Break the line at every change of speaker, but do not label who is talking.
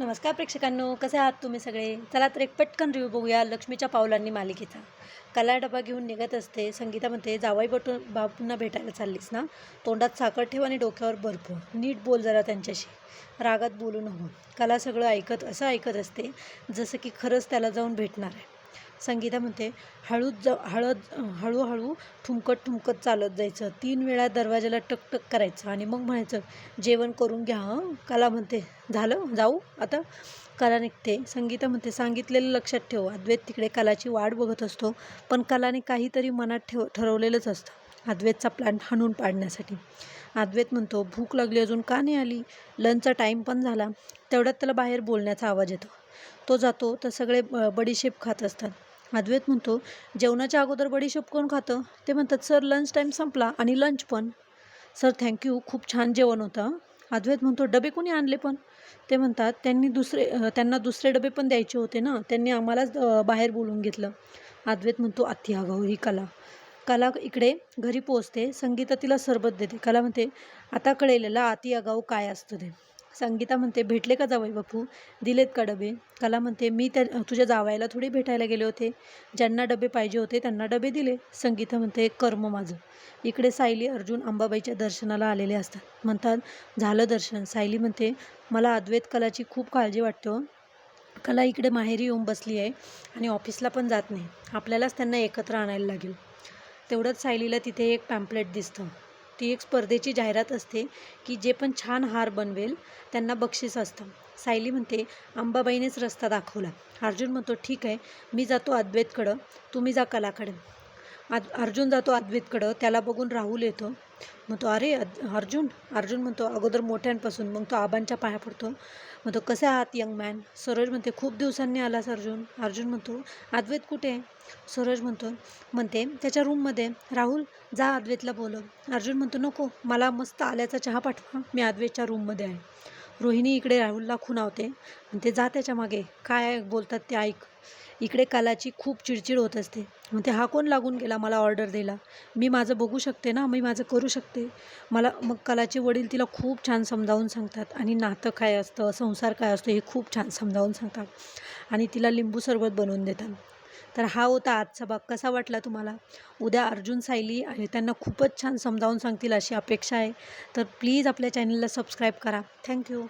नमस्कार प्रेक्षकांनो कसे आहात तुम्ही सगळे? चला तर एक पटकन रिव्ह्यू बघूया लक्ष्मीच्या पावलांनी मालिकेचा. कला डबा घेऊन निघत असते संगीता म्हणते जावाई बटून बापूंना भेटायला चाललीस ना? तोंडात साखर ठेव आणि डोक्यावर भरपूर नीट बोल जरा त्यांच्याशी. रागात बोलू नको. कला सगळं ऐकत असं ऐकत असते जसं की खरंच त्याला जाऊन भेटणार आहे. संगीता म्हणते हळूच जा हळद हळूहळू ठुमकत ठुमकत चालत जायचं. तीन वेळा दरवाजाला टकटक करायचं आणि मग म्हणायचं जेवण करून घ्या हं. कला म्हणते झालं जाऊ आता. कला निघते. संगीता म्हणते सांगितलेलं लक्षात ठेव. अद्वैत तिकडे कलाची वाट बघत असतो पण कलाने काहीतरी मनात ठेव ठरवलेलंच असतं. अद्वैतचा प्लॅन हाणून पाडण्यासाठी. अद्वैत म्हणतो भूक लागली अजून का नाही आली? लंचचा टाईम पण झाला. तेवढ्यात त्याला बाहेर बोलण्याचा आवाज येतो. तो जातो तर सगळे ब- बडीशेप खात असतात. अद्वैत म्हणतो जेवणाच्या अगोदर बडीशेप कोण खातं? ते म्हणतात सर लंच टाईम संपला आणि लंच पण. सर थँक्यू खूप छान जेवण होतं अद्वैत म्हणतो डबे कोणी आणले पण? ते म्हणतात त्यांनी दुसरे त्यांना दुसरे डबे पण द्यायचे होते ना त्यांनी आम्हालाच बाहेर बोलवून घेतलं. अद्वैत म्हणतो अति आगाऊ ही कला. कला इकडे घरी पोचते संगीता तिला सरबत देते. कला म्हणते आता कळेलेला अति आगाऊ काय असतं ते. संगीता म्हणते भेटले का जावई बापू? दिलेत का डबे? कला म्हणते मी त्या तुझ्या जावायला थोडी भेटायला गेले होते. ज्यांना डबे पाहिजे होते त्यांना डबे दिले. संगीता म्हणते कर्म माझं. इकडे सायली अर्जुन अंबाबाईच्या दर्शनाला आलेले असतात. म्हणतात झालं दर्शन. सायली म्हणते मला अद्वैत कलाची खूप काळजी वाटतो हो. कला इकडे माहेरी येऊन बसली आहे आणि ऑफिसला पण जात नाही. आपल्यालाच त्यांना एकत्र आणायला लागेल. तेवढंच सायलीला तिथे एक पॅम्पलेट दिसतं. ती एक स्पर्धेची जाहिरात असते की जे पण छान हार बनवेल त्यांना बक्षीस असतं. सायली म्हणते अंबाबाईनेच रस्ता दाखवला. अर्जुन म्हणतो ठीक आहे मी जातो अद्वैतकडं तुम्ही जा कलाकडे. आद अर्जुन जातो अद्वैतकडं त्याला बघून राहुल येतो. म्हणतो अरे अद अर्जुन अर्जुन म्हणतो अगोदर मोठ्यांपासून. मग तो आबांच्या पाया पडतो. म्हणतो कसे आहात यंग मॅन? सरोज म्हणते खूप दिवसांनी आलास अर्जुन. अर्जुन म्हणतो अद्वैत कुठे? आहे सरोज म्हणतो म्हणते त्याच्या रूममध्ये. राहुल जा अद्वैतला बोलव. अर्जुन म्हणतो नको मला मस्त आल्याचा चहा पाठवा मी अद्वैतच्या रूममध्ये आहे. रोहिणी इकडे राहुलला खुणावते म्हणते जा त्याच्यामागे काय बोलतात ते ऐक. इकडे कलाची खूप चिडचिड होत असते. मग ते हा कोण लागून गेला मला ऑर्डर द्यायला? मी माझं बघू शकते ना? मी माझं करू शकते? मला मग कलाचे वडील तिला खूप छान समजावून सांगतात. आणि नातं काय असतं? संसार काय असतो? हे खूप छान समजावून सांगतात. आणि तिला लिंबू सरबत बनवून देतात. तर हा होता आजचा भाग. कसा वाटला तुम्हाला? उद्या अर्जुन सायली आणि त्यांना खूपच छान समजावून सांगतील अशी अपेक्षा आहे. तर प्लीज आपल्या चॅनलला सबस्क्राईब करा. थँक्यू